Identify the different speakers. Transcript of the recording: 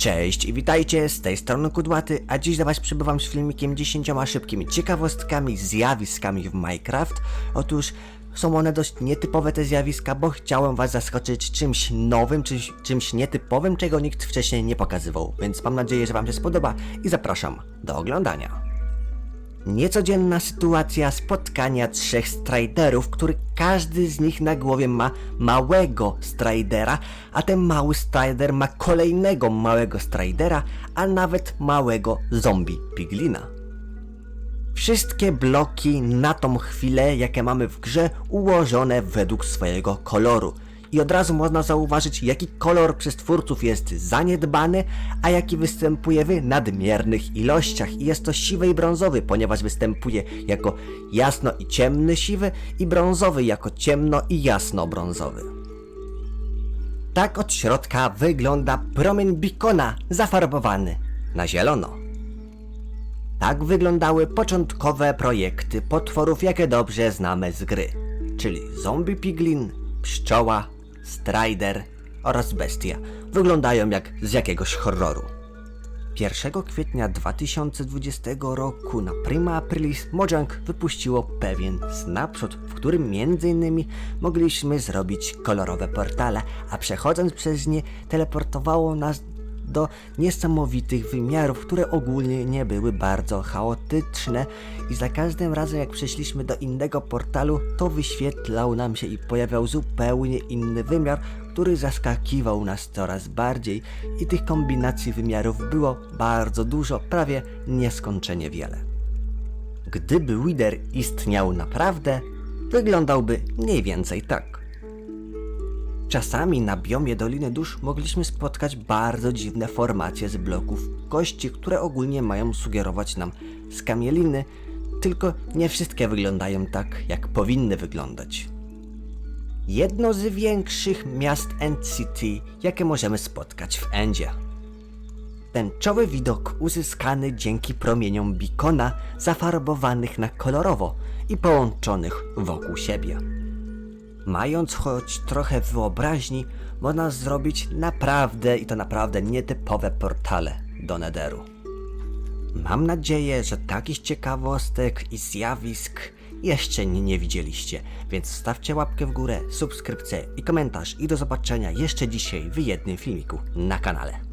Speaker 1: Cześć i witajcie, z tej strony Kudłaty, a dziś dla was przybywam z filmikiem 10 szybkimi ciekawostkami, zjawiskami w Minecraft. Otóż są one dość nietypowe te zjawiska, bo chciałem was zaskoczyć czymś nowym, czymś, czymś nietypowym, czego nikt wcześniej nie pokazywał, więc mam nadzieję, że wam się spodoba i zapraszam do oglądania. Niecodzienna sytuacja spotkania trzech striderów, który każdy z nich na głowie ma małego stridera, a ten mały strider ma kolejnego małego stridera, a nawet małego zombie piglina. Wszystkie bloki na tą chwilę, jakie mamy w grze, ułożone według swojego koloru. I od razu można zauważyć, jaki kolor przez twórców jest zaniedbany, a jaki występuje w nadmiernych ilościach. I jest to siwy i brązowy, ponieważ występuje jako jasno i ciemny siwy i brązowy jako ciemno i jasno brązowy. Tak od środka wygląda promień bikona zafarbowany na zielono. Tak wyglądały początkowe projekty potworów, jakie dobrze znamy z gry, czyli zombie piglin, pszczoła, strider oraz bestia. Wyglądają jak z jakiegoś horroru. 1 kwietnia 2020 roku na Prima Aprilis Mojang wypuściło pewien snapshot, w którym m.in. mogliśmy zrobić kolorowe portale, a przechodząc przez nie teleportowało nas do niesamowitych wymiarów, które ogólnie nie były bardzo chaotyczne i za każdym razem jak przeszliśmy do innego portalu, to wyświetlał nam się i pojawiał zupełnie inny wymiar, który zaskakiwał nas coraz bardziej i tych kombinacji wymiarów było bardzo dużo, prawie nieskończenie wiele. Gdyby Wither istniał naprawdę, wyglądałby mniej więcej tak. Czasami na biomie Doliny Dusz mogliśmy spotkać bardzo dziwne formacje z bloków kości, które ogólnie mają sugerować nam skamieliny, tylko nie wszystkie wyglądają tak, jak powinny wyglądać. Jedno z większych miast End City, jakie możemy spotkać w Endzie. Tęczowy widok uzyskany dzięki promieniom bikona zafarbowanych na kolorowo i połączonych wokół siebie. Mając choć trochę wyobraźni, można zrobić naprawdę i to naprawdę nietypowe portale do Netheru. Mam nadzieję, że takich ciekawostek i zjawisk jeszcze nie, nie widzieliście, więc stawcie łapkę w górę, subskrypcję i komentarz i do zobaczenia jeszcze dzisiaj w jednym filmiku na kanale.